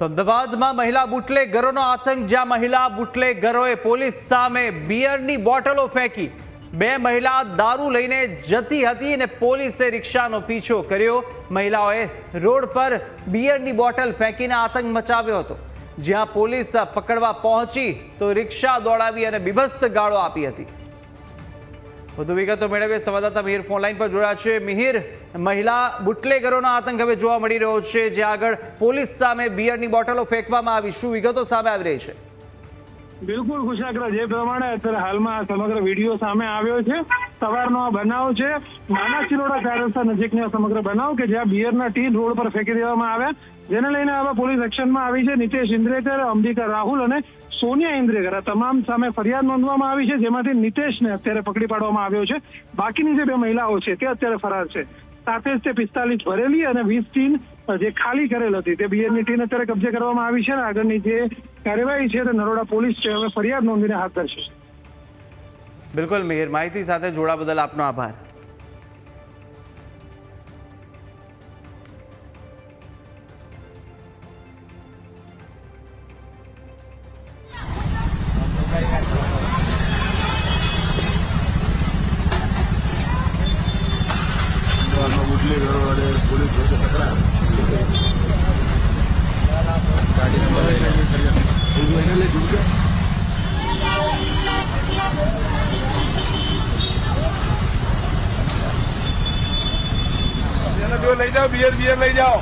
તો અમદાવાદમાં મહિલા બુટલેગરોનો આતંક, જ્યાં મહિલા બુટલેગરોએ પોલીસ સામે બિયરની બોટલો ફેંકી. બે મહિલા દારૂ લઈને જતી હતી અને પોલીસે રિક્ષાનો પીછો કર્યો. મહિલાઓએ રોડ પર બિયરની બોટલ ફેંકીને આતંક મચાવ્યો હતો. જ્યાં પોલીસ પકડવા પહોંચી તો રિક્ષા દોડાવી અને બીભસ્ત ગાળો આપી હતી. વધુ વિગતો મેળવીએ. સંવાદદાતા મિહિર ફોનલાઈન પર જોડાયા છે. મિહિર, મહિલા બુટલેગરોનો આતંક હવે જોવા મળી રહ્યો છે. જે આગળ પોલીસ સામે બિયરની બોટલો ફેંકવામાં આવી. શું વિગતો સામે આવી રહી છે? બિલકુલ કુશાગ્ર જે પ્રમાણે અત્યારે હાલમાં સમગ્ર વીડિયો સામે આવ્યો છે, સવારનો આ બનાવ છે. નાના ચિરોડા ચાર નજીકનો સમગ્ર બનાવ કે જ્યાં બિયરના ટીન રોડ પર ફેંકી દેવામાં આવ્યા. જેને લઈને હવે પોલીસ એક્શનમાં આવી છે. નિતેશ ઇન્દ્રેકર, અંબિકા રાહુલ અને સોનિયા ઇન્દ્રેકર આ તમામ સામે ફરિયાદ નોંધવામાં આવી છે. જેમાંથી નિતેશને અત્યારે પકડી પાડવામાં આવ્યો છે. બાકીની જે બે મહિલાઓ છે તે અત્યારે ફરાર છે. સાથે જ તે પિસ્તાલીસ ભરેલી અને વીસ ટીન જે ખાલી કરેલ હતી, તે બિયરની ટીન અત્યારે કબજે કરવામાં આવી છે અને આગળની જે કાર્યવાહી છે તે નરોડા પોલીસ છે, હવે ફરિયાદ નોંધીને હાથ ધરશે. બિલકુલ મિહિર માહિતી સાથે જોડા બદલ આપનો આભાર. બુટલેગરો અને પોલીસ વચ્ચે ટકરાર ગાડી નંબર લઈને એને લઈ જવું છે એને જો લઈ જાઓ બિયર બિયર લઈ જાઓ